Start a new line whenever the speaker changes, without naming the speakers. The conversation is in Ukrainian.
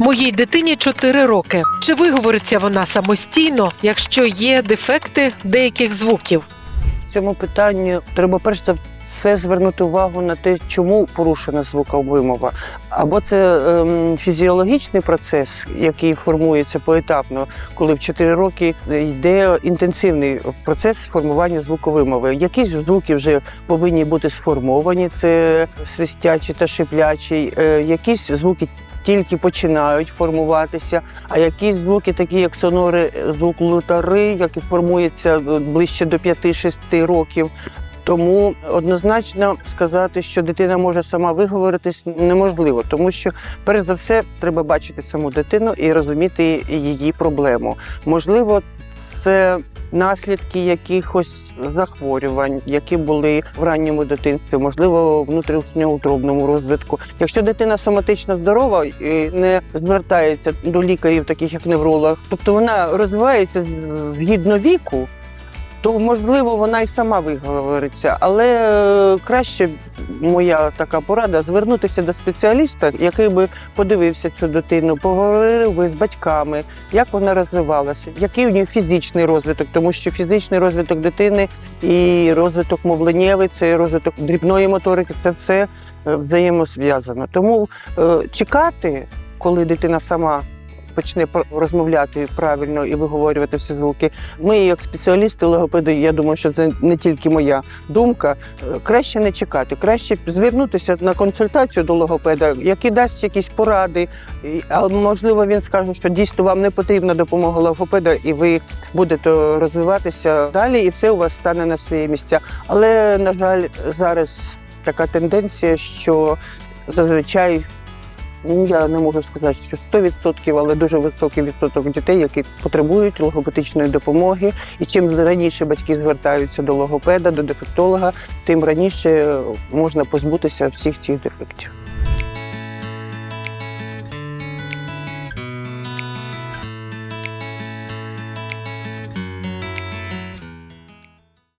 Моїй дитині 4 роки. Чи виговориться вона самостійно, якщо є дефекти деяких звуків?
Цьому питанні треба перш за все звернути увагу на те, чому порушена звуковимова. Або це ем, фізіологічний процес, який формується поетапно, коли в 4 роки йде інтенсивний процес формування звуковимови. Якісь звуки вже повинні бути сформовані, це свистячі та шиплячі, е, якісь звуки. Тільки починають формуватися, а якісь звуки, такі як сонори, звук лутари, який формується е, ближче до 5-6 років. Тому однозначно сказати, що дитина може сама виговоритись, неможливо, тому що перш за все треба бачити саму дитину і розуміти її проблему. Можливо, це наслідки якихось захворювань, які були в ранньому дитинстві, можливо, внутрішньоутробному розвитку. Якщо дитина соматично здорова і не звертається до лікарів, таких як невролог, тобто вона розвивається згідно віку. То можливо вона й сама виговориться, але е, краще моя така порада звернутися до спеціаліста, який би подивився цю дитину, поговорив би з батьками, як вона розвивалася, який у неї фізичний розвиток, тому що фізичний розвиток дитини і розвиток мовленнєвий, це розвиток дрібної моторики, це все е, взаємозв'язано. Тому е, чекати, коли дитина сама. Почне розмовляти правильно і виговорювати всі звуки. Ми, як спеціалісти, логопеди, я думаю, що це не тільки моя думка. е, Краще не чекати, краще звернутися на консультацію до логопеда, який дасть якісь поради. А можливо, він скаже, що дійсно вам не потрібна допомога логопеда, і ви будете розвиватися далі, і все у вас стане на свої місця. Але на жаль, зараз така тенденція, що зазвичай. Ну, я не можу сказати, що 100%, але дуже високий відсоток дітей, які потребують логопедичної допомоги. І чим раніше батьки звертаються до логопеда, до дефектолога, тим раніше можна позбутися всіх цих дефектів.